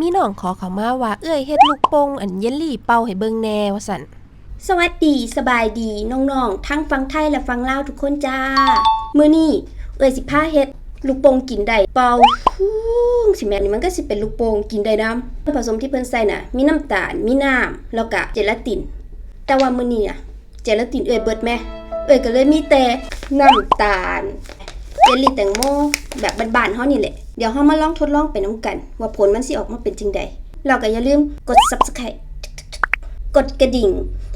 มีน้องขอเขามาว่าเอ้ยเฮ็ดลูกโป่งอันเยลลี่เป่าให้เบิ่งแน่ว่าซั่นสวัสดีสบายดีน้องๆทั้งฟังไทยและฟังลาวทุกคนจ้ามื้อนี้เอ้ยสิพาเฮ็ดลูกโป่งกินได้เป่าฟูงสิแม่นนี่มันก็สิเป็นลูกโป่งกินได้นํผสมที่เพิ่นใส่น่ะ มีน้ำตาลมีน้ำแล้วก็เจลาติน แต่ว่ามื้อนี้น่ะเจลาตินเอ้ยเบิดแม่เอ้ยก็เลยมีแต่น้ำตาล เจลลี่แตงโมแบบบานๆเฮานี่แหละ เดี๋ยวเฮามาลองทดลองไปนํกัน ว่าผลมันสิออกมาเป็นจังใดแล้วก็อย่าลืมกด Subscribe กดกระดิ่ง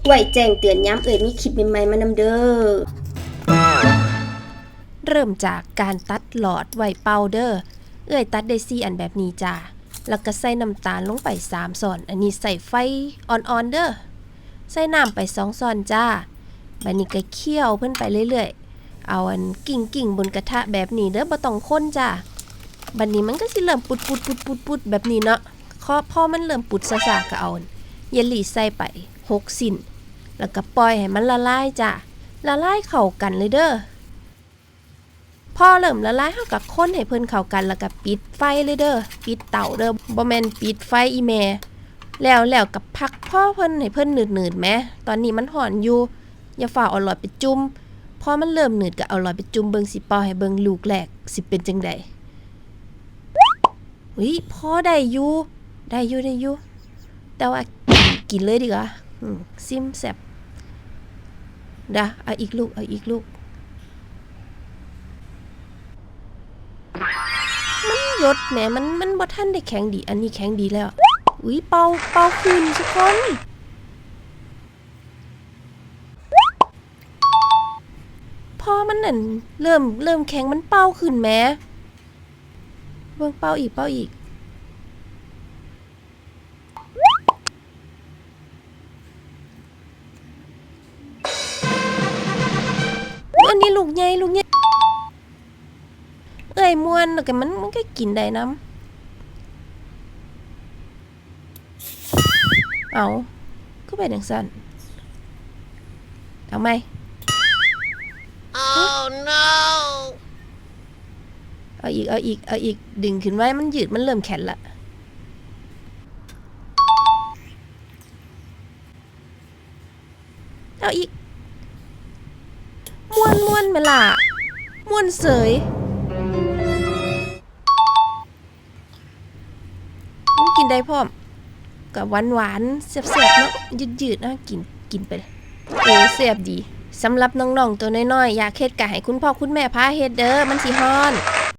ไว้แจ้งเตือนย้ำเอ่ยมีคลิปใหม่ๆมานำเด้อ เริ่มจากการตัดหลอดไว้เป่าเด้อ เอ้ยตัดได้4อันแบบนี้จ้าแล้วก็ใส่น้ำตาลลงไป3ส่อน อันนี้ใส่ไฟอ่อนๆเด้อ ใส่น้ำไป2ส่อนจ้าบัดนี้ก็เคี่ยวเพิ่นไปเรื่อยๆ เอาอันกิ่งกิ่งบนกระทะแบบนี้เด้อบ่ต้องคนจ้าบัดนี้มันก็สิเริ่มปุดปุดปุดปุดปุดแบบนี้เนาะพอพอมันเริ่มปุดซาๆก็เอาเยลลี่ใส่ไป6สิ้น แล้วก็ปล่อยให้มันละลายจ้าละลายเข้ากันเลยเด้อพอเริ่มละลายเฮากับคนให้เพิ่นเข้ากันแล้วก็ปิดไฟเลยเด้อปิดเตาเด้อบ่แมนปิดไฟอีแม่แล้วแล้วกับพักพ่อเพิ่นให้เพิ่นหนืดๆแหมตอนนี้มันห่อนอยู่อย่าฝ่าเอาหลอดไปจุ่ม พอมันเริ่มหนืดก็เอาหลอดไปจุ่มเบิงสิเป่าให้เบิงลูกแรกสิเป็นจังไดเฮ้ยพอได้อยู่ได้อยู่ได้อยู่แต่ว่ากินเลยดีกว่าซิมแซบดะเอาอีกลูกเอาอีกลูก มันยศแหมมันมันบ่ทันได้แข็งดี อันนี้แข็งดีแล้วอุ้ยเป่าเป่าคืนทุกคนพ อมันนั่นเริ่มเริ่มแข็งมันเป่าขึ้นแหมเบิ่งเป่าอีกเป่าอีก อันนี้ลูกใหญ่ลูกใหญ่เอ้ยมวนแล้วก็มันมันก็กินได้น้ำเอาก็เป็นอย่างสั้นเอาไหม Oh no! เอาอีก เอาอีก เอาอีก ดึงขึ้นไว้ มันยืด มันเริ่มแข็งละ เอาอีก ม้วนม้วนๆไหมล่ะม้วนเสยมันกินได้พร้อมกับหวานหวานๆแซ่บๆเนาะยืดๆนะกิน กินไปเลยเออแซ่บดี สำหรับน้องๆตัวน้อยๆอยากเฮ็ดกะให้คุณพ่อคุณแม่พาเฮ็ดเด้อมันสิฮ้อน